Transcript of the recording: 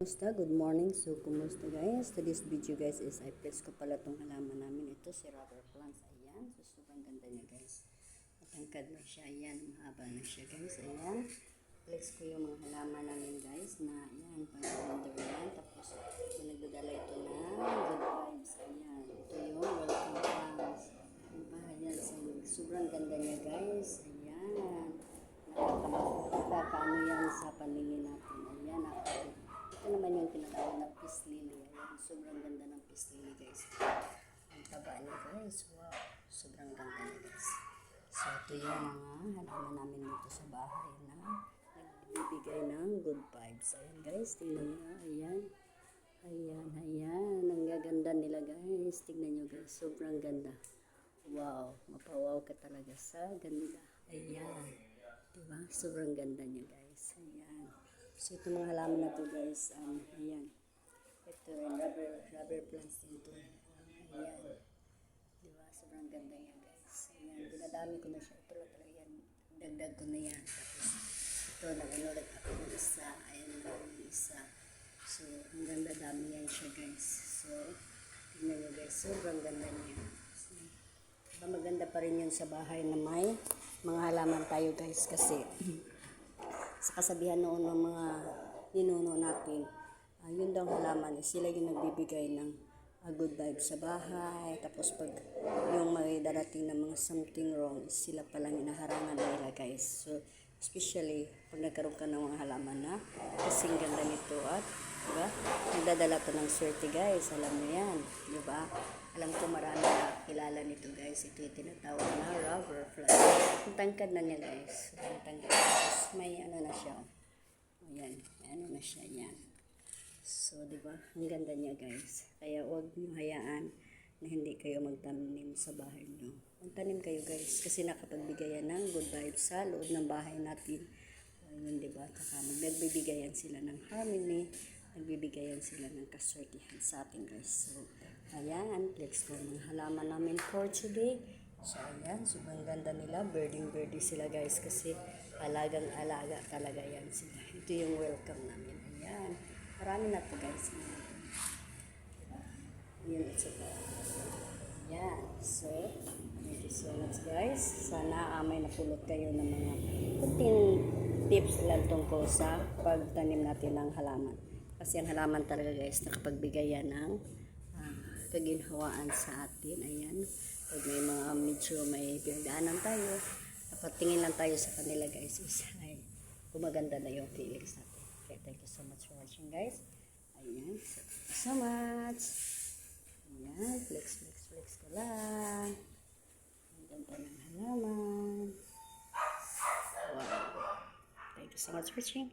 Kumusta? Good morning. So, kumusta guys? Today's video guys is I press ko pala tong halaman namin. Ito si rubber plants. Ayan. So, sobrang ganda niya guys. Matangkad na siya. Ayan. Mahaba na siya guys. Ayan. Flex ko yung mga halaman namin guys na ayan. Pang-wonder yan. Tapos, nagdadala ito na good vibes. Ayan. Ito yung welcome plants. Diba? Ayan. So, sobrang ganda niya guys. Ayan. Nakakaano yan sa paningin natin. Ayan. Nakakaano. Ito tinatawag na peace lily. Sobrang ganda ng peace lily guys. Ang taba niya guys. Wow. Sobrang ganda niya guys. So ito yung mga halaman namin dito sa bahay na nagbibigay ng good vibes. Ayan guys, tingnan nyo. Ayan. Ayan, ayan. Ang gaganda nila guys. Tingnan nyo guys. Sobrang ganda. Wow. Mapawaw ka talaga sa ganda. Ayan. Diba? Sobrang ganda niya guys. Ayan. So ito mga halaman na to guys. Um, ayan. Ito rubber, rubber plants din to. Ayan. Diba? Sobrang ganda niya guys. Ayan. Dinadami ko na siya. Ito lang talaga yan. Dagdag ko na yan. Tapos ito nag-inulat ako ng isa. Ayan yung isa. So ang ganda dami yan siya guys. So tingnan nyo guys. Sobrang ganda niya. So, diba maganda pa rin yun sa bahay na may mga halaman tayo guys kasi sa kasabihan noon ng mga ninuno natin, ah, yun daw halaman, eh, sila yung nagbibigay ng ah, good vibes sa bahay. Tapos pag yung may darating na mga something wrong, sila palang inaharangan nila guys. So, especially pag nagkaroon ka ng mga halaman na kasing ganda nito at diba? Nagdadala to ng swerte guys. Alam mo yan. Diba? Alam ko marami na kilala nito guys. Ito yung tinatawag na rubber fly. Ang tangkad na niya guys. Ang tangkad. Tapos may ano na siya. Ayan. Ano na siya. Yan. So, di ba? Ang ganda niya guys. Kaya huwag niyo hayaan na hindi kayo magtanim sa bahay niyo. Magtanim kayo guys. Kasi nakapagbigay yan ng good vibes sa loob ng bahay natin. Ayun, di ba? Saka nagbibigay sila ng harmony. Nagbibigayan sila ng kaswertihan sa atin guys. So, ayan. Flex ko mga halaman namin for today. So, ayan. Sobrang ganda nila. Birding-birding sila guys. Kasi alagang-alaga talaga yan sila. Ito yung welcome namin. Ayan. Marami na to guys. Yun, it's okay. Yan. So, thank you so much guys. Sana uh, may napulot kayo ng mga kunting tips lang tungkol sa pagtanim natin ng halaman. Kasi ang halaman talaga guys, nakapagbigay yan ng kaginhawaan sa atin. Ayan. Pag may mga medyo may pinagdaanan tayo, dapat tingin lang tayo sa kanila guys. Is, ay, gumaganda na yung feelings natin. Okay, thank you so much for watching guys. Ayan. So, thank you so much. Ayan, flex, flex, flex ko lang. Ang ganda ng halaman. Wow. Thank you so much for watching.